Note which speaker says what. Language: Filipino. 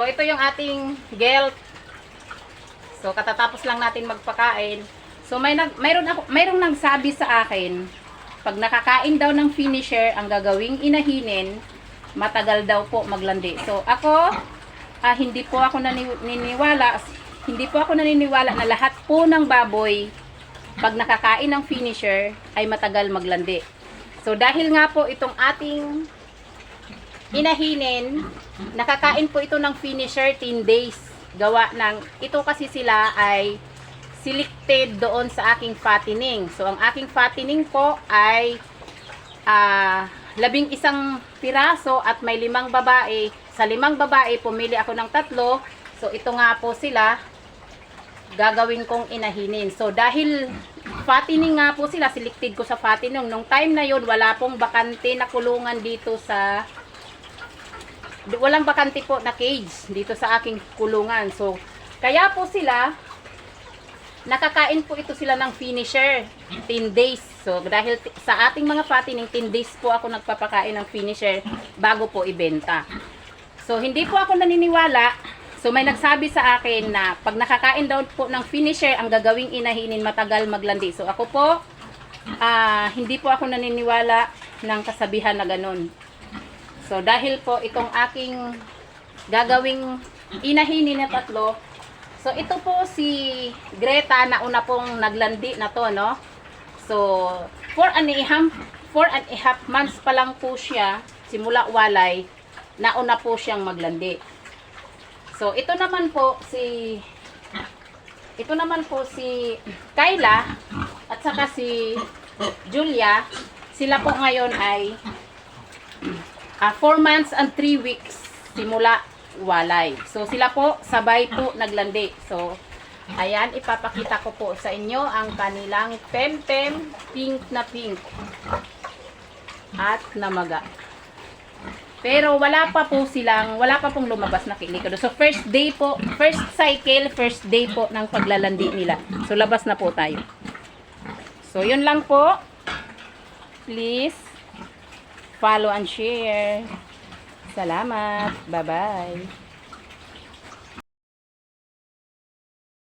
Speaker 1: So, ito yung ating gelt. So, katatapos lang natin magpakain. So, may nag, mayroon ako, mayroong nagsabi sa akin, pag nakakain daw ng finisher, ang gagawing inahinin, matagal daw po maglandi. So, ako, ah, hindi po ako nani- naniniwala, hindi po ako naniniwala na lahat po ng baboy, pag nakakain ng finisher, ay matagal maglandi. So, dahil nga po itong ating inahinin, nakakain po ito ng finisher 10 days. Gawa ng, ito kasi sila ay selected doon sa aking fattening. So, ang aking fattening po ay ah, labing isang piraso at may limang babae. Sa limang babae, pumili ako ng tatlo. So, ito nga po sila gagawin kong inahinin. So, dahil fattening nga po sila, selected ko sa fattening. Nung time na yun, wala pong bakante na kulungan dito sa walang bakante po na cage dito sa aking kulungan. So, kaya po sila, nakakain po ito sila ng finisher, 10 days. So, dahil sa ating mga fattening, 10 days po ako nagpapakain ng finisher bago po ibenta. So, hindi po ako naniniwala. So, may nagsabi sa akin na pag nakakain daw po ng finisher, ang gagawing inahinin matagal maglandi. So, ako po, ah, hindi po ako naniniwala ng kasabihan na ganun. So, dahil po itong aking gagawing inahinin na tatlo, so ito po si Greta na una pong naglandi na to, no? So, four and a four and a half months pa lang po siya, simula walay, nauna po siyang maglandi. So, ito naman po si ito naman po si Kyla at saka si Julia. Sila po ngayon ay 4 months and 3 weeks simula walay. So sila po sabay po naglandi. So ayan ipapakita ko po sa inyo ang kanilang pempem pink na pink at namaga. Pero wala pa po silang, wala pa pong lumabas na kilikado. So first day po, first cycle, first day po ng paglalandi nila. So labas na po tayo. So yun lang po. Please follow and share. Salamat. Bye-bye.